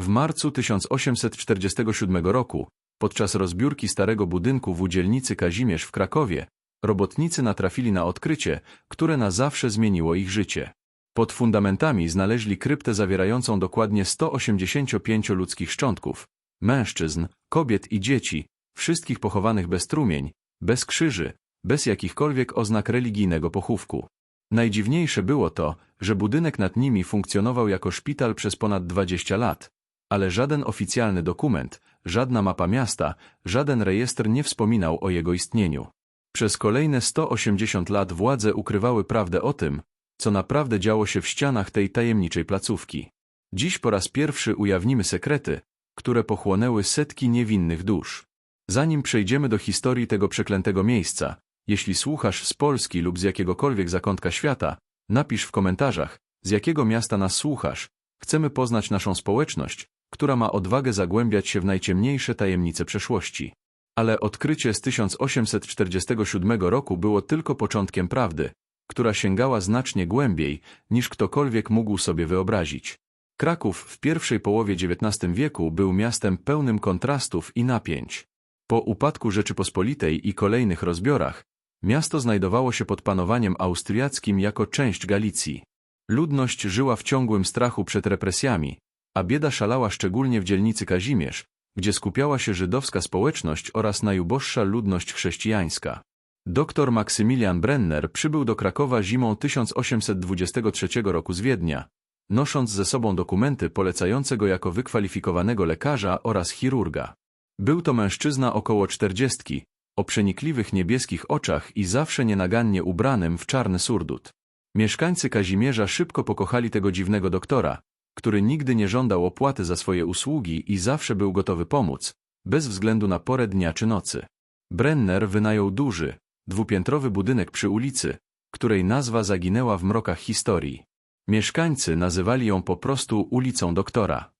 W marcu 1847 roku, podczas rozbiórki starego budynku w udzielnicy Kazimierz w Krakowie, robotnicy natrafili na odkrycie, które na zawsze zmieniło ich życie. Pod fundamentami znaleźli kryptę zawierającą dokładnie 185 ludzkich szczątków, mężczyzn, kobiet i dzieci, wszystkich pochowanych bez trumień, bez krzyży, bez jakichkolwiek oznak religijnego pochówku. Najdziwniejsze było to, że budynek nad nimi funkcjonował jako szpital przez ponad 20 lat, ale żaden oficjalny dokument, żadna mapa miasta, żaden rejestr nie wspominał o jego istnieniu. Przez kolejne 180 lat władze ukrywały prawdę o tym, co naprawdę działo się w ścianach tej tajemniczej placówki. Dziś po raz pierwszy ujawnimy sekrety, które pochłonęły setki niewinnych dusz. Zanim przejdziemy do historii tego przeklętego miejsca, jeśli słuchasz z Polski lub z jakiegokolwiek zakątka świata, napisz w komentarzach, z jakiego miasta nas słuchasz. Chcemy poznać naszą społeczność, która ma odwagę zagłębiać się w najciemniejsze tajemnice przeszłości. Ale odkrycie z 1847 roku było tylko początkiem prawdy, która sięgała znacznie głębiej, niż ktokolwiek mógł sobie wyobrazić. Kraków w pierwszej połowie XIX wieku był miastem pełnym kontrastów i napięć. Po upadku Rzeczypospolitej i kolejnych rozbiorach, miasto znajdowało się pod panowaniem austriackim jako część Galicji. Ludność żyła w ciągłym strachu przed represjami, a bieda szalała szczególnie w dzielnicy Kazimierz, gdzie skupiała się żydowska społeczność oraz najuboższa ludność chrześcijańska. Doktor Maksymilian Brenner przybył do Krakowa zimą 1823 roku z Wiednia, nosząc ze sobą dokumenty polecające go jako wykwalifikowanego lekarza oraz chirurga. Był to mężczyzna około czterdziestki, o przenikliwych niebieskich oczach i zawsze nienagannie ubranym w czarny surdut. Mieszkańcy Kazimierza szybko pokochali tego dziwnego doktora, który nigdy nie żądał opłaty za swoje usługi i zawsze był gotowy pomóc, bez względu na porę dnia czy nocy. Brenner wynajął duży, dwupiętrowy budynek przy ulicy, której nazwa zaginęła w mrokach historii. Mieszkańcy nazywali ją po prostu ulicą doktora.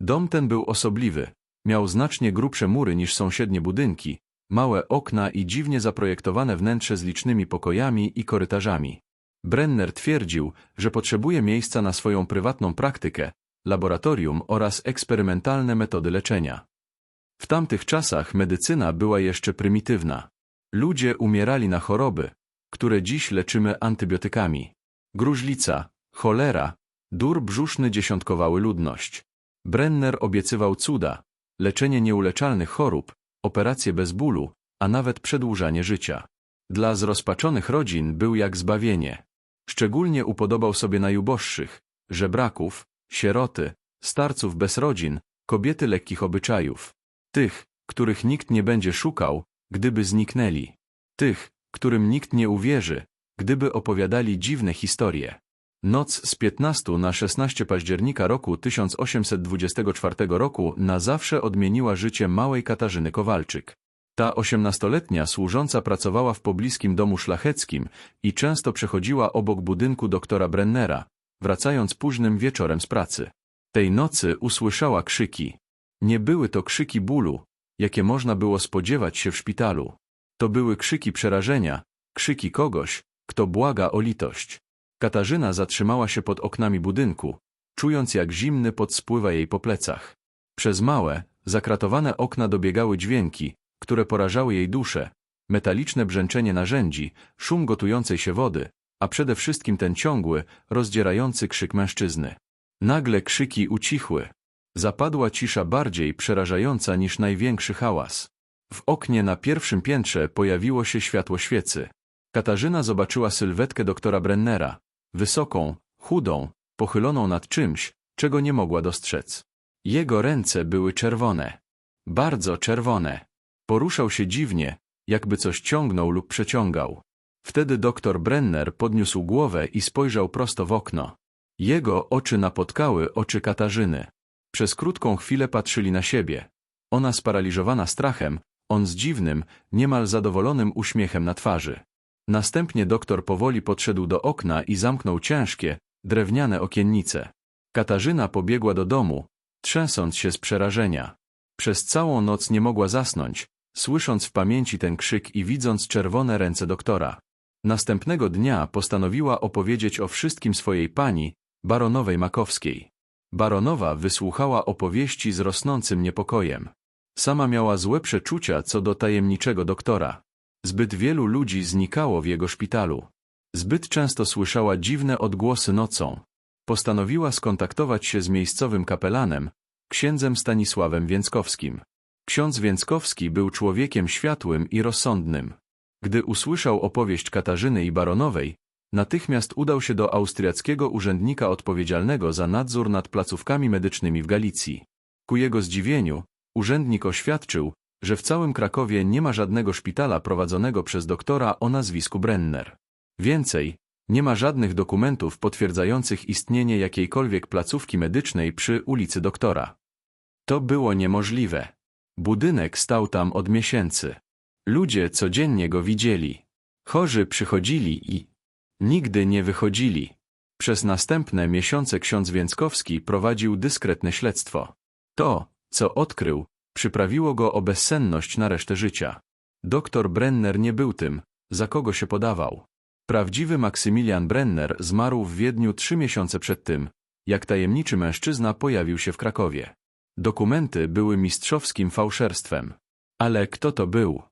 Dom ten był osobliwy, miał znacznie grubsze mury niż sąsiednie budynki, małe okna i dziwnie zaprojektowane wnętrze z licznymi pokojami i korytarzami. Brenner twierdził, że potrzebuje miejsca na swoją prywatną praktykę, laboratorium oraz eksperymentalne metody leczenia. W tamtych czasach medycyna była jeszcze prymitywna. Ludzie umierali na choroby, które dziś leczymy antybiotykami. Gruźlica, cholera, dur brzuszny dziesiątkowały ludność. Brenner obiecywał cuda, leczenie nieuleczalnych chorób, operacje bez bólu, a nawet przedłużanie życia. Dla zrozpaczonych rodzin był jak zbawienie. Szczególnie upodobał sobie najuboższych, żebraków, sieroty, starców bez rodzin, kobiety lekkich obyczajów. Tych, których nikt nie będzie szukał, gdyby zniknęli. Tych, którym nikt nie uwierzy, gdyby opowiadali dziwne historie. Noc z 15 na 16 października roku 1824 roku na zawsze odmieniła życie małej Katarzyny Kowalczyk. Ta osiemnastoletnia służąca pracowała w pobliskim domu szlacheckim i często przechodziła obok budynku doktora Brennera, wracając późnym wieczorem z pracy. Tej nocy usłyszała krzyki. Nie były to krzyki bólu, jakie można było spodziewać się w szpitalu. To były krzyki przerażenia, krzyki kogoś, kto błaga o litość. Katarzyna zatrzymała się pod oknami budynku, czując jak zimny pot spływa jej po plecach. Przez małe, zakratowane okna dobiegały dźwięki, które porażały jej duszę, metaliczne brzęczenie narzędzi, szum gotującej się wody, a przede wszystkim ten ciągły, rozdzierający krzyk mężczyzny. Nagle krzyki ucichły. Zapadła cisza bardziej przerażająca niż największy hałas. W oknie na pierwszym piętrze pojawiło się światło świecy. Katarzyna zobaczyła sylwetkę doktora Brennera, wysoką, chudą, pochyloną nad czymś, czego nie mogła dostrzec. Jego ręce były czerwone. Bardzo czerwone. Poruszał się dziwnie, jakby coś ciągnął lub przeciągał. Wtedy doktor Brenner podniósł głowę i spojrzał prosto w okno. Jego oczy napotkały oczy Katarzyny. Przez krótką chwilę patrzyli na siebie. Ona sparaliżowana strachem, on z dziwnym, niemal zadowolonym uśmiechem na twarzy. Następnie doktor powoli podszedł do okna i zamknął ciężkie, drewniane okiennice. Katarzyna pobiegła do domu, trzęsąc się z przerażenia. Przez całą noc nie mogła zasnąć, słysząc w pamięci ten krzyk i widząc czerwone ręce doktora. Następnego dnia postanowiła opowiedzieć o wszystkim swojej pani, baronowej Makowskiej. Baronowa wysłuchała opowieści z rosnącym niepokojem. Sama miała złe przeczucia co do tajemniczego doktora. Zbyt wielu ludzi znikało w jego szpitalu. Zbyt często słyszała dziwne odgłosy nocą. Postanowiła skontaktować się z miejscowym kapelanem, księdzem Stanisławem Więckowskim. Ksiądz Więckowski był człowiekiem światłym i rozsądnym. Gdy usłyszał opowieść Katarzyny i Baronowej, natychmiast udał się do austriackiego urzędnika odpowiedzialnego za nadzór nad placówkami medycznymi w Galicji. Ku jego zdziwieniu, urzędnik oświadczył, że w całym Krakowie nie ma żadnego szpitala prowadzonego przez doktora o nazwisku Brenner. Więcej, nie ma żadnych dokumentów potwierdzających istnienie jakiejkolwiek placówki medycznej przy ulicy Doktora. To było niemożliwe. Budynek stał tam od miesięcy. Ludzie codziennie go widzieli. Chorzy przychodzili i nigdy nie wychodzili. Przez następne miesiące ksiądz Więckowski prowadził dyskretne śledztwo. To, co odkrył, przyprawiło go o bezsenność na resztę życia. Doktor Brenner nie był tym, za kogo się podawał. Prawdziwy Maksymilian Brenner zmarł w Wiedniu trzy miesiące przed tym, jak tajemniczy mężczyzna pojawił się w Krakowie. Dokumenty były mistrzowskim fałszerstwem. Ale kto to był?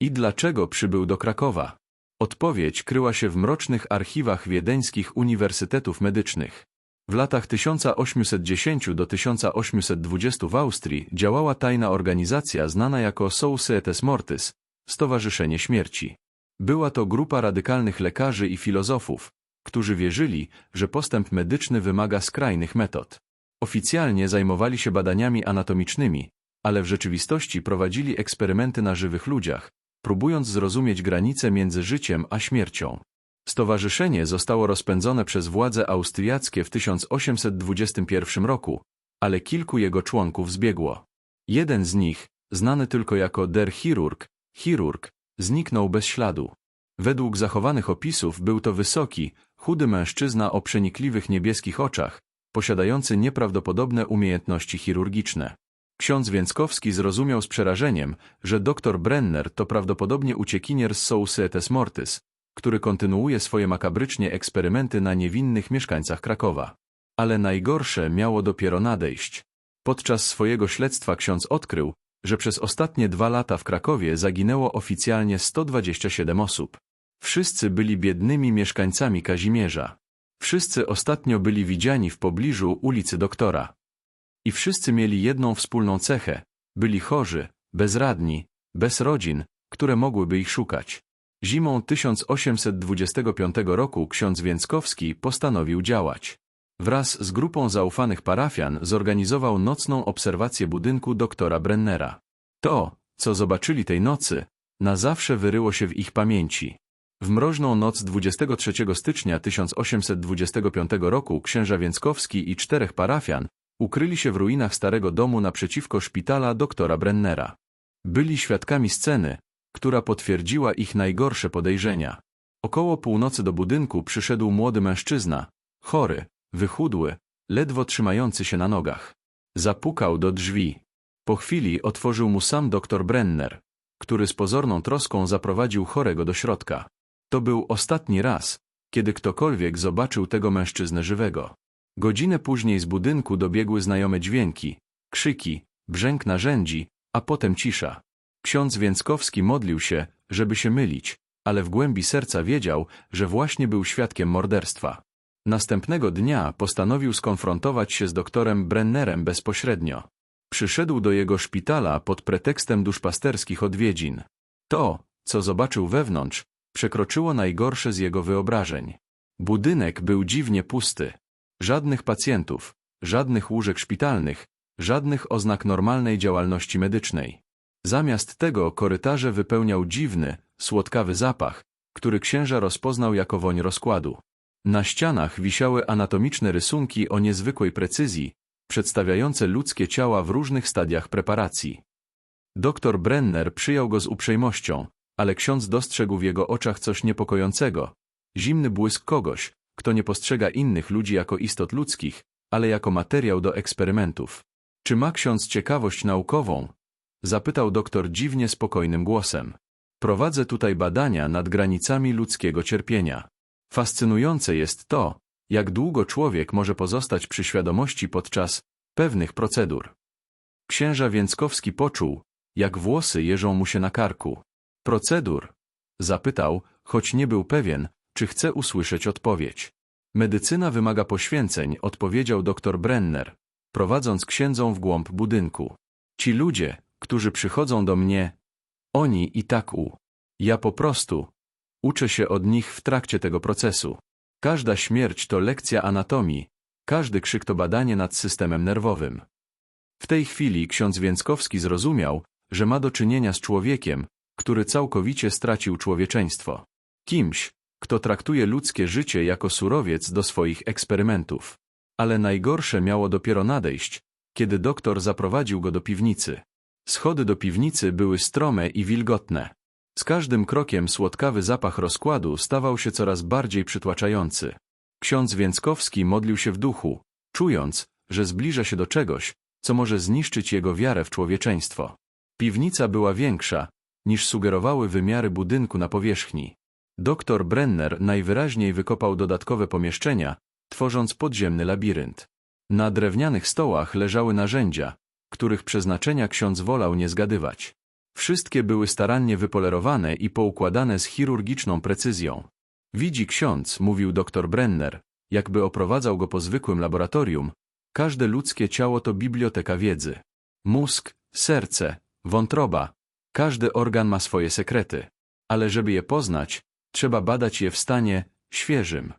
I dlaczego przybył do Krakowa? Odpowiedź kryła się w mrocznych archiwach wiedeńskich uniwersytetów medycznych. W latach 1810 do 1820 w Austrii działała tajna organizacja znana jako Societes Mortis, Stowarzyszenie Śmierci. Była to grupa radykalnych lekarzy i filozofów, którzy wierzyli, że postęp medyczny wymaga skrajnych metod. Oficjalnie zajmowali się badaniami anatomicznymi, ale w rzeczywistości prowadzili eksperymenty na żywych ludziach, próbując zrozumieć granice między życiem a śmiercią. Stowarzyszenie zostało rozpędzone przez władze austriackie w 1821 roku, ale kilku jego członków zbiegło. Jeden z nich, znany tylko jako der Chirurg, chirurg, zniknął bez śladu. Według zachowanych opisów był to wysoki, chudy mężczyzna o przenikliwych niebieskich oczach, posiadający nieprawdopodobne umiejętności chirurgiczne. Ksiądz Więckowski zrozumiał z przerażeniem, że dr Brenner to prawdopodobnie uciekinier z Societes Mortis, który kontynuuje swoje makabrycznie eksperymenty na niewinnych mieszkańcach Krakowa. Ale najgorsze miało dopiero nadejść. Podczas swojego śledztwa ksiądz odkrył, że przez ostatnie dwa lata w Krakowie zaginęło oficjalnie 127 osób. Wszyscy byli biednymi mieszkańcami Kazimierza. Wszyscy ostatnio byli widziani w pobliżu ulicy Doktora. I wszyscy mieli jedną wspólną cechę. Byli chorzy, bezradni, bez rodzin, które mogłyby ich szukać. Zimą 1825 roku ksiądz Więckowski postanowił działać. Wraz z grupą zaufanych parafian zorganizował nocną obserwację budynku doktora Brennera. To, co zobaczyli tej nocy, na zawsze wyryło się w ich pamięci. W mroźną noc 23 stycznia 1825 roku księża Więckowski i czterech parafian ukryli się w ruinach starego domu naprzeciwko szpitala doktora Brennera. Byli świadkami sceny, która potwierdziła ich najgorsze podejrzenia. Około północy do budynku przyszedł młody mężczyzna, chory, wychudły, ledwo trzymający się na nogach. Zapukał do drzwi. Po chwili otworzył mu sam doktor Brenner, który z pozorną troską zaprowadził chorego do środka. To był ostatni raz, kiedy ktokolwiek zobaczył tego mężczyznę żywego. Godzinę później z budynku dobiegły znajome dźwięki, krzyki, brzęk narzędzi, a potem cisza. Ksiądz Więckowski modlił się, żeby się mylić, ale w głębi serca wiedział, że właśnie był świadkiem morderstwa. Następnego dnia postanowił skonfrontować się z doktorem Brennerem bezpośrednio. Przyszedł do jego szpitala pod pretekstem duszpasterskich odwiedzin. To, co zobaczył wewnątrz, przekroczyło najgorsze z jego wyobrażeń. Budynek był dziwnie pusty. Żadnych pacjentów, żadnych łóżek szpitalnych, żadnych oznak normalnej działalności medycznej. Zamiast tego korytarze wypełniał dziwny, słodkawy zapach, który księża rozpoznał jako woń rozkładu. Na ścianach wisiały anatomiczne rysunki o niezwykłej precyzji, przedstawiające ludzkie ciała w różnych stadiach preparacji. Doktor Brenner przyjął go z uprzejmością, ale ksiądz dostrzegł w jego oczach coś niepokojącego. Zimny błysk kogoś, kto nie postrzega innych ludzi jako istot ludzkich, ale jako materiał do eksperymentów. Czy ma ksiądz ciekawość naukową? Zapytał doktor dziwnie spokojnym głosem. Prowadzę tutaj badania nad granicami ludzkiego cierpienia. Fascynujące jest to, Jak długo człowiek może pozostać przy świadomości podczas pewnych procedur? Księża Więckowski poczuł, jak włosy jeżą mu się na karku. Procedur? Zapytał, choć nie był pewien, czy chce usłyszeć odpowiedź. Medycyna wymaga poświęceń, odpowiedział dr Brenner, prowadząc księdzą w głąb budynku. Ci ludzie, którzy przychodzą do mnie, oni i tak u. Ja po prostu uczę się od nich w trakcie tego procesu. Każda śmierć to lekcja anatomii, każdy krzyk to badanie nad systemem nerwowym. W tej chwili ksiądz Więckowski zrozumiał, że ma do czynienia z człowiekiem, który całkowicie stracił człowieczeństwo. Kimś, kto traktuje ludzkie życie jako surowiec do swoich eksperymentów. Ale najgorsze miało dopiero nadejść, kiedy doktor zaprowadził go do piwnicy. Schody do piwnicy były strome i wilgotne. Z każdym krokiem słodkawy zapach rozkładu stawał się coraz bardziej przytłaczający. Ksiądz Więckowski modlił się w duchu, czując, że zbliża się do czegoś, co może zniszczyć jego wiarę w człowieczeństwo. Piwnica była większa, niż sugerowały wymiary budynku na powierzchni. Doktor Brenner najwyraźniej wykopał dodatkowe pomieszczenia, tworząc podziemny labirynt. Na drewnianych stołach leżały narzędzia, których przeznaczenia ksiądz wolał nie zgadywać. Wszystkie były starannie wypolerowane i poukładane z chirurgiczną precyzją. Widzi ksiądz, mówił dr Brenner, jakby oprowadzał go po zwykłym laboratorium, każde ludzkie ciało to biblioteka wiedzy. Mózg, serce, wątroba, każdy organ ma swoje sekrety, ale żeby je poznać, trzeba badać je w stanie świeżym.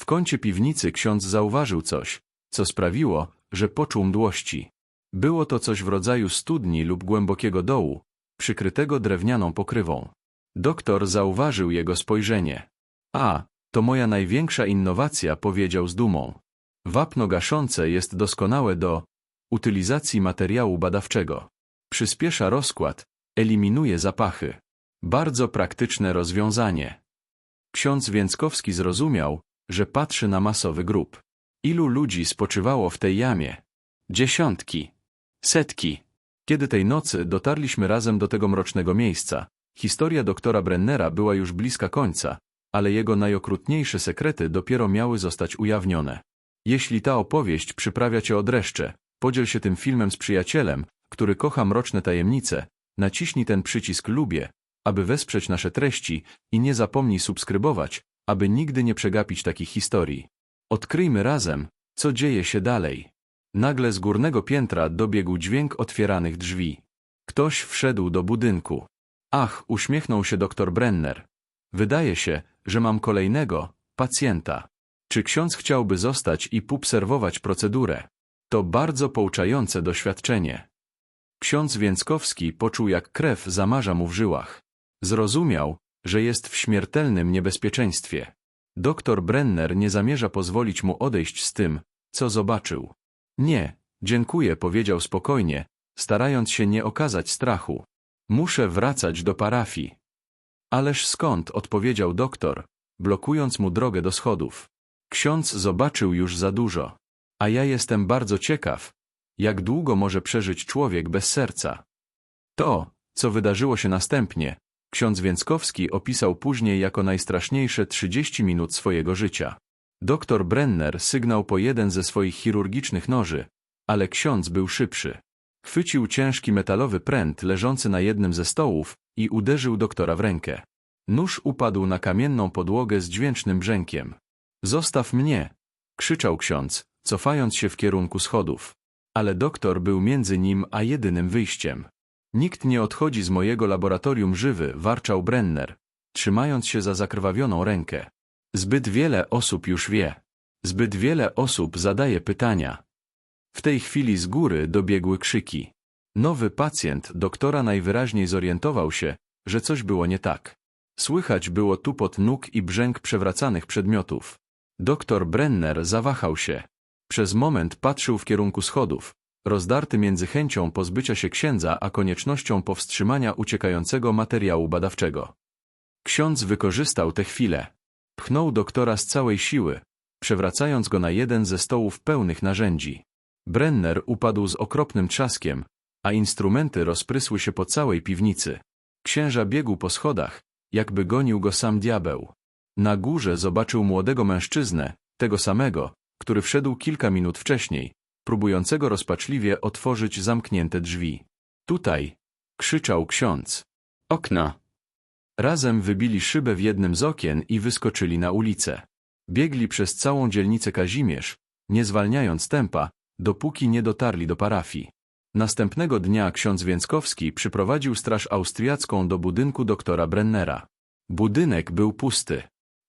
W kącie piwnicy ksiądz zauważył coś, co sprawiło, że poczuł mdłości. Było to coś w rodzaju studni lub głębokiego dołu, przykrytego drewnianą pokrywą. Doktor zauważył jego spojrzenie. A, to moja największa innowacja, powiedział z dumą. Wapno gaszące jest doskonałe do utylizacji materiału badawczego. Przyspiesza rozkład, eliminuje zapachy. Bardzo praktyczne rozwiązanie. Ksiądz Więckowski zrozumiał, że patrzy na masowy grób. Ilu ludzi spoczywało w tej jamie? Dziesiątki. Setki. Kiedy tej nocy dotarliśmy razem do tego mrocznego miejsca, historia doktora Brennera była już bliska końca, ale jego najokrutniejsze sekrety dopiero miały zostać ujawnione. Jeśli ta opowieść przyprawia cię o dreszcze, podziel się tym filmem z przyjacielem, który kocha mroczne tajemnice, naciśnij ten przycisk lubię, aby wesprzeć nasze treści i nie zapomnij subskrybować, aby nigdy nie przegapić takich historii. Odkryjmy razem, co dzieje się dalej. Nagle z górnego piętra dobiegł dźwięk otwieranych drzwi. Ktoś wszedł do budynku. Ach, uśmiechnął się doktor Brenner. Wydaje się, że mam kolejnego pacjenta. Czy ksiądz chciałby zostać i obserwować procedurę? To bardzo pouczające doświadczenie. Ksiądz Więckowski poczuł, jak krew zamarza mu w żyłach. Zrozumiał, że jest w śmiertelnym niebezpieczeństwie. Doktor Brenner nie zamierza pozwolić mu odejść z tym, co zobaczył. Nie, dziękuję, powiedział spokojnie, starając się nie okazać strachu. Muszę wracać do parafii. Ależ skąd, odpowiedział doktor, blokując mu drogę do schodów. Ksiądz zobaczył już za dużo. A ja jestem bardzo ciekaw, jak długo może przeżyć człowiek bez serca. To, co wydarzyło się następnie, ksiądz Więckowski opisał później jako najstraszniejsze 30 minut swojego życia. Doktor Brenner sygnał po jeden ze swoich chirurgicznych noży, ale ksiądz był szybszy. Chwycił ciężki metalowy pręt leżący na jednym ze stołów i uderzył doktora w rękę. Nóż upadł na kamienną podłogę z dźwięcznym brzękiem. Zostaw mnie! krzyczał ksiądz, cofając się w kierunku schodów. Ale doktor był między nim a jedynym wyjściem. Nikt nie odchodzi z mojego laboratorium żywy, warczał Brenner, trzymając się za zakrwawioną rękę. Zbyt wiele osób już wie. Zbyt wiele osób zadaje pytania. W tej chwili z góry dobiegły krzyki. Nowy pacjent doktora najwyraźniej zorientował się, że coś było nie tak. Słychać było tupot nóg i brzęk przewracanych przedmiotów. Doktor Brenner zawahał się. Przez moment patrzył w kierunku schodów, rozdarty między chęcią pozbycia się księdza a koniecznością powstrzymania uciekającego materiału badawczego. Ksiądz wykorzystał tę chwilę. Pchnął doktora z całej siły, przewracając go na jeden ze stołów pełnych narzędzi. Brenner upadł z okropnym trzaskiem, a instrumenty rozprysły się po całej piwnicy. Księża biegł po schodach, jakby gonił go sam diabeł. Na górze zobaczył młodego mężczyznę, Tego samego, który wszedł kilka minut wcześniej, próbującego rozpaczliwie otworzyć zamknięte drzwi. Tutaj! krzyczał ksiądz. Okno. Razem wybili szybę w jednym z okien i wyskoczyli na ulicę. Biegli przez całą dzielnicę Kazimierz, nie zwalniając tempa, dopóki nie dotarli do parafii. Następnego dnia ksiądz Więckowski przyprowadził straż austriacką do budynku doktora Brennera. Budynek był pusty.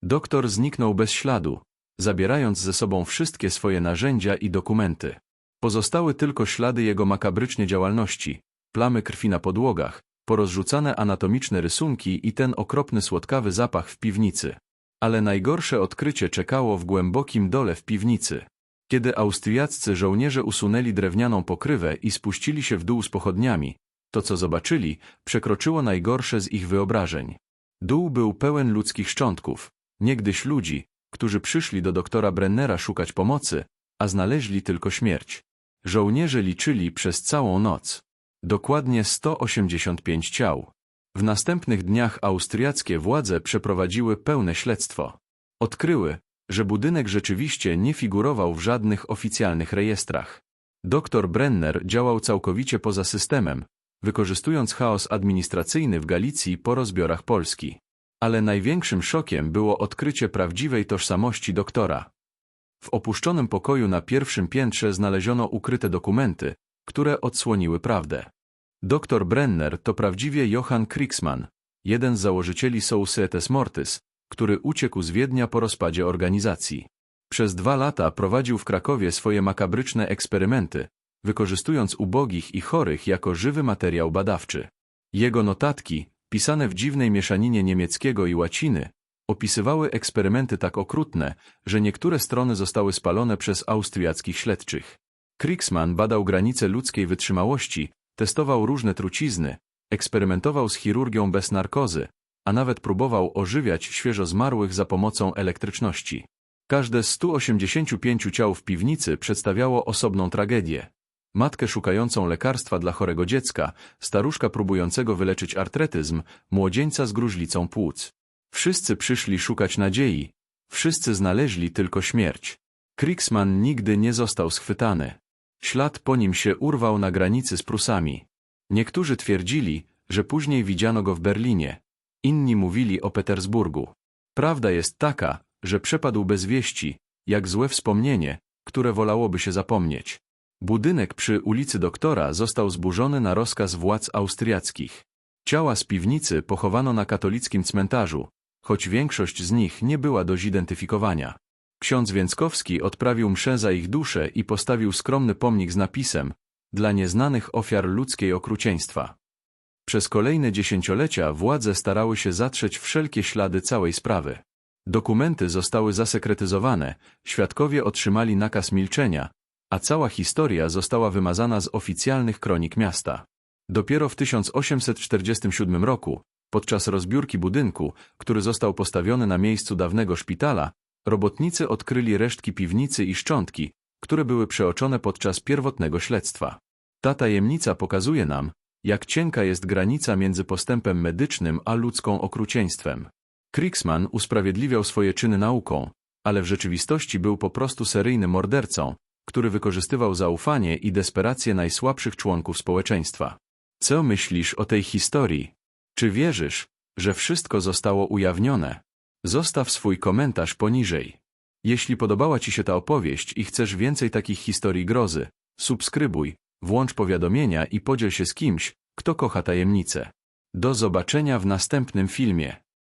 Doktor zniknął bez śladu, zabierając ze sobą wszystkie swoje narzędzia i dokumenty. Pozostały tylko ślady jego makabrycznie działalności, plamy krwi na podłogach, porozrzucane anatomiczne rysunki i ten okropny słodkawy zapach w piwnicy. Ale najgorsze odkrycie czekało w głębokim dole w piwnicy. Kiedy austriaccy żołnierze usunęli drewnianą pokrywę i spuścili się w dół z pochodniami, to co zobaczyli, przekroczyło najgorsze z ich wyobrażeń. Dół był pełen ludzkich szczątków, niegdyś ludzi, którzy przyszli do doktora Brennera szukać pomocy, a znaleźli tylko śmierć. Żołnierze liczyli przez całą noc. Dokładnie 185 ciał. W następnych dniach austriackie władze przeprowadziły pełne śledztwo. Odkryły, że budynek rzeczywiście nie figurował w żadnych oficjalnych rejestrach. Dr Brenner działał całkowicie poza systemem, wykorzystując chaos administracyjny w Galicji po rozbiorach Polski. Ale największym szokiem było odkrycie prawdziwej tożsamości doktora. W opuszczonym pokoju na pierwszym piętrze znaleziono ukryte dokumenty, które odsłoniły prawdę. Dr Brenner to prawdziwie Johann Kriegsmann, jeden z założycieli Societes Mortis, który uciekł z Wiednia po rozpadzie organizacji. Przez dwa lata prowadził w Krakowie swoje makabryczne eksperymenty, wykorzystując ubogich i chorych jako żywy materiał badawczy. Jego notatki, pisane w dziwnej mieszaninie niemieckiego i łaciny, opisywały eksperymenty tak okrutne, że niektóre strony zostały spalone przez austriackich śledczych. Kriegsmann badał granice ludzkiej wytrzymałości, testował różne trucizny, eksperymentował z chirurgią bez narkozy, a nawet próbował ożywiać świeżo zmarłych za pomocą elektryczności. Każde z 185 ciał w piwnicy przedstawiało osobną tragedię. Matkę szukającą lekarstwa dla chorego dziecka, staruszka próbującego wyleczyć artretyzm, młodzieńca z gruźlicą płuc. Wszyscy przyszli szukać nadziei, wszyscy znaleźli tylko śmierć. Kriegsmann nigdy nie został schwytany. Ślad po nim się urwał na granicy z Prusami. Niektórzy twierdzili, że później widziano go w Berlinie. Inni mówili o Petersburgu. Prawda jest taka, że przepadł bez wieści, jak złe wspomnienie, które wolałoby się zapomnieć. Budynek przy ulicy Doktora został zburzony na rozkaz władz austriackich. Ciała z piwnicy pochowano na katolickim cmentarzu, choć większość z nich nie była do zidentyfikowania. Ksiądz Więckowski odprawił mszę za ich duszę i postawił skromny pomnik z napisem dla nieznanych ofiar ludzkiej okrucieństwa. Przez kolejne dziesięciolecia władze starały się zatrzeć wszelkie ślady całej sprawy. Dokumenty zostały zasekretyzowane, świadkowie otrzymali nakaz milczenia, a cała historia została wymazana z oficjalnych kronik miasta. Dopiero w 1847 roku, podczas rozbiórki budynku, który został postawiony na miejscu dawnego szpitala, robotnicy odkryli resztki piwnicy i szczątki, które były przeoczone podczas pierwotnego śledztwa. Ta tajemnica pokazuje nam, jak cienka jest granica między postępem medycznym a ludzką okrucieństwem. Kriegsmann usprawiedliwiał swoje czyny nauką, ale w rzeczywistości był po prostu seryjnym mordercą, który wykorzystywał zaufanie i desperację najsłabszych członków społeczeństwa. Co myślisz o tej historii? Czy wierzysz, że wszystko zostało ujawnione? Zostaw swój komentarz poniżej. Jeśli podobała Ci się ta opowieść i chcesz więcej takich historii grozy, subskrybuj, włącz powiadomienia i podziel się z kimś, kto kocha tajemnice. Do zobaczenia w następnym filmie.